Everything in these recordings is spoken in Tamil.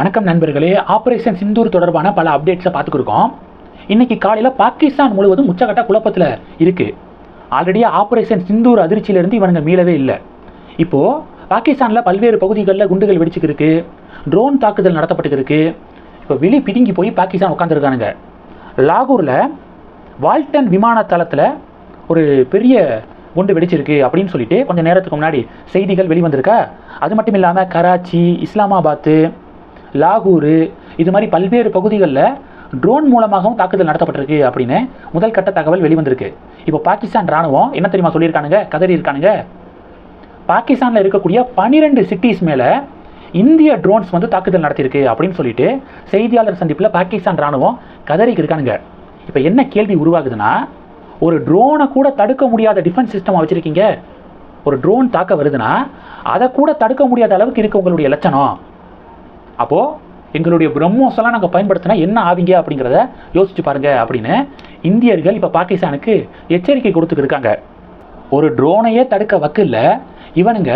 வணக்கம் நண்பர்களே. ஆபரேஷன் சிந்தூர் தொடர்பான பல அப்டேட்ஸை பார்த்துக்கிருக்கோம். இன்னைக்கு காலையில் பாகிஸ்தான் முழுவதும் உச்சகட்ட குழப்பத்தில் இருக்கு. ஆல்ரெடி ஆபரேஷன் சிந்தூர் அதிர்ச்சியிலிருந்து இவனுங்க மீளவே இல்லை. இப்போ பாகிஸ்தானில் பல்வேறு பகுதிகளில் குண்டுகள் வெடிச்சுக்கிருக்கு. ட்ரோன் தாக்குதல் நடத்தப்பட்டுக்கிருக்கு. இப்போ வெளி பிடுங்கி போய் பாகிஸ்தான் உட்காந்துருக்கானுங்க லாகூரில் வால்டன் விமான தளத்தில் ஒரு பெரிய குண்டு வெடிச்சிருக்கு அப்படின்னு சொல்லிட்டு கொஞ்சம் நேரத்துக்கு முன்னாடி செய்திகள் வெளிவந்திருக்கா? அது மட்டும் இல்லாமல் கராச்சி இஸ்லாமாபாத்து லாகூர் இது மாதிரி பல்வேறு பகுதிகளில் ட்ரோன் மூலமாகவும் தாக்குதல் நடத்தப்பட்டிருக்கு அப்படின்னு முதல் கட்ட தகவல் வெளிவந்திருக்கு. இப்போ பாகிஸ்தான் ராணுவம் என்ன தெரியுமா சொல்லியிருக்கானுங்க? கதறி இருக்கானுங்க பாகிஸ்தானில் இருக்கக்கூடிய பனிரெண்டு சிட்டிஸ் மேலே இந்திய ட்ரோன்ஸ் வந்து தாக்குதல் நடத்தியிருக்கு அப்படின்னு சொல்லிட்டு செய்தியாளர் சந்திப்பில் பாகிஸ்தான் ராணுவம் கதறிக்கு இருக்கானுங்க. இப்போ என்ன கேள்வி உருவாகுதுன்னா ஒரு ட்ரோனை கூட தடுக்க முடியாத டிஃபென்ஸ் சிஸ்டமாக வச்சுருக்கீங்க. ஒரு ட்ரோன் தாக்க வருதுன்னா அதை கூட தடுக்க முடியாத அளவுக்கு இருக்கு உங்களுடைய லட்சணம். அப்போது எங்களுடைய பிரம்மோஸெல்லாம் நாங்கள் பயன்படுத்தினா என்ன ஆவீங்க அப்படிங்கிறத யோசிச்சு பாருங்கள் அப்படின்னு இந்தியர்கள் இப்போ பாகிஸ்தானுக்கு எச்சரிக்கை கொடுத்துக்கிருக்காங்க ஒரு ட்ரோனையே தடுக்க வக்கில் இவனுங்க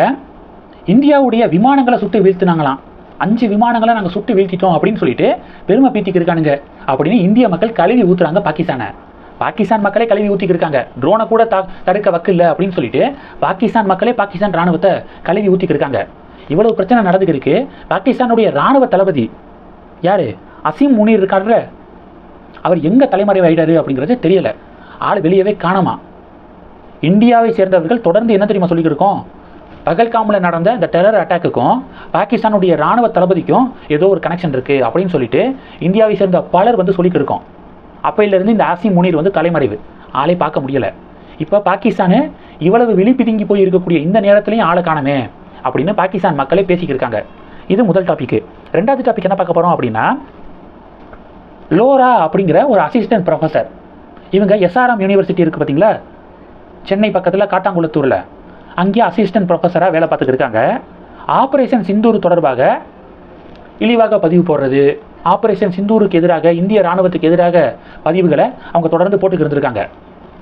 இந்தியாவுடைய விமானங்களை சுட்டு வீழ்த்தினாங்களாம். அஞ்சு விமானங்களை நாங்கள் சுட்டு வீழ்த்திட்டோம் அப்படின்னு சொல்லிட்டு பெருமை பீத்திக்கிருக்கானுங்க அப்படின்னு இந்திய மக்கள் கழுவி ஊற்றுறாங்க பாகிஸ்தானை. பாகிஸ்தான் மக்களே கழுவி ஊற்றிக்கிருக்காங்க ட்ரோனை கூட தா தடுக்க வக்கில்ல அப்படின்னு சொல்லிட்டு பாகிஸ்தான் மக்களே பாகிஸ்தான் ராணுவத்தை கழுவி ஊற்றிக்கிருக்காங்க இவ்வளவு பிரச்சனை நடந்துக்கிருக்கு பாகிஸ்தானுடைய ராணுவ தளபதி யாரு? அசீம் முனீர் இருக்காரு அவர் எங்கே தலைமறைவாயிட்டாரு அப்படிங்கிறது தெரியலை. ஆள் வெளியவே காணாமா? இந்தியாவை சேர்ந்தவர்கள் தொடர்ந்து என்ன தெரியுமா சொல்லிக்கிருக்கோம் பகல்காமில் நடந்த இந்த டெரர் அட்டாக்குக்கும் பாகிஸ்தானுடைய ராணுவ தளபதிக்கும் ஏதோ ஒரு கனெக்ஷன் இருக்குது அப்படின்னு சொல்லிட்டு இந்தியாவை சேர்ந்த பலர் வந்து சொல்லிட்டு இருக்கோம். இந்த ஆசிம் முனீர் வந்து தலைமறைவு. ஆளை பார்க்க முடியலை. இப்போ பாகிஸ்தானு இவ்வளவு விழிப்பிதுங்கி போய் இருக்கக்கூடிய இந்த நேரத்துலையும் ஆளை காணமே. அப்படின்னு பாகிஸ்தான் மக்களே பேசிக்கிட்டு இருக்காங்க. இது முதல் டாபிக் ரெண்டாவது டாபிக் என்ன பார்க்க போகிறோம் அப்படின்னா லோரா அப்படிங்கிற ஒரு அசிஸ்டன்ட் ப்ரொஃபஸர் இவங்க எஸ்ஆர்எம் யூனிவர்சிட்டி இருக்குது பார்த்தீங்களா? சென்னை பக்கத்தில் காட்டாங்குளத்தூரில். அங்கேயே அசிஸ்டன்ட் ப்ரொஃபஸராக வேலை பார்த்துக்கிட்டு இருக்காங்க. ஆப்ரேஷன் சிந்தூர் தொடர்பாக இழிவாக பதிவு போடுறது. ஆப்ரேஷன் சிந்தூருக்கு எதிராக இந்திய ராணுவத்துக்கு எதிராக பதிவுகளை அவங்க தொடர்ந்து போட்டுக்கிட்டு இருந்திருக்காங்க.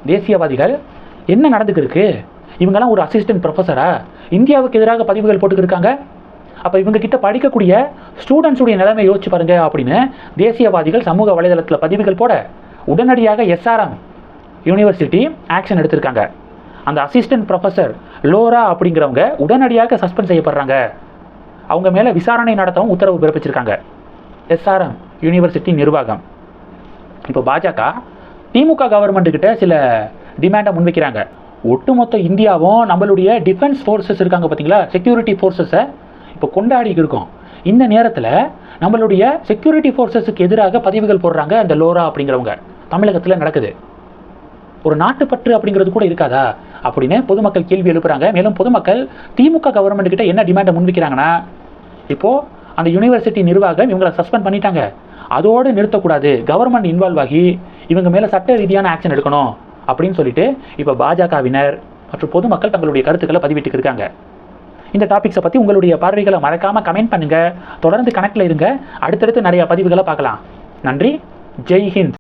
தேசியவாதிகள் என்ன நடந்துக்கிருக்கு இவங்கெல்லாம் ஒரு அசிஸ்டன்ட் ப்ரொஃபஸரா இந்தியாவுக்கு எதிராக பதிவுகள் போட்டுக்கிட்டு இருக்காங்க அப்போ இவங்க கிட்ட படிக்கக்கூடிய ஸ்டூடெண்ட்ஸுடைய நிலைமை யோசிச்சு பாருங்க அப்படின்னு தேசியவாதிகள் சமூக வலைதளத்தில் பதிவுகள் போட உடனடியாக எஸ்ஆர்எம் யூனிவர்சிட்டி ஆக்ஷன் எடுத்திருக்காங்க. அந்த அசிஸ்டன்ட் ப்ரொஃபஸர் லோரா அப்படிங்கிறவங்க உடனடியாக சஸ்பெண்ட் செய்யப்படுறாங்க. அவங்க மேலே விசாரணை நடத்தவும் உத்தரவு பிறப்பிச்சிருக்காங்க. எஸ்ஆர்எம் யூனிவர்சிட்டி நிர்வாகம். இப்போ பாஜக திமுக கவர்மெண்ட்டுக்கிட்ட சில டிமாண்டை முன்வைக்கிறாங்க. ஒட்டுமொத்த இந்தியாவும் நம்மளுடைய டிஃபென்ஸ் ஃபோர்ஸஸ் இருக்காங்க பார்த்தீங்களா செக்யூரிட்டி ஃபோர்ஸஸை இப்போ கொண்டாடி இருக்கோம். இந்த நேரத்தில் நம்மளுடைய செக்யூரிட்டி ஃபோர்ஸஸுக்கு எதிராக பதிவுகள் போடுறாங்க அந்த லோரா அப்படிங்கிறவங்க. தமிழகத்தில் நடக்குது. ஒரு நாட்டுப்பற்று அப்படிங்கிறது கூட இருக்காதா? அப்படின்னு பொதுமக்கள் கேள்வி எழுப்புறாங்க. மேலும் பொதுமக்கள் திமுக கவர்மெண்ட் கிட்ட என்ன டிமாண்டை முன்வைக்கிறாங்கன்னா இப்போ அந்த யூனிவர்சிட்டி நிர்வாகம் இவங்களை சஸ்பெண்ட் பண்ணிட்டாங்க. அதோடு நிறுத்தக்கூடாது. கவர்மெண்ட் இன்வால்வ் ஆகி இவங்க மேலே சட்ட ரீதியான ஆக்ஷன் எடுக்கணும். அப்படின்னு சொல்லிட்டு இப்போ பாஜகவினர் மற்றும் பொதுமக்கள் தங்களுடைய கருத்துக்களை பதிவிட்டு இருக்காங்க. இந்த டாபிக்ஸை பற்றி உங்களுடைய பார்வைகளை மறக்காமல் கமெண்ட் பண்ணுங்கள் தொடர்ந்து கணக்கில் இருங்க. அடுத்தடுத்து நிறைய பதிவுகளை பார்க்கலாம். நன்றி. ஜெய் ஹிந்த்.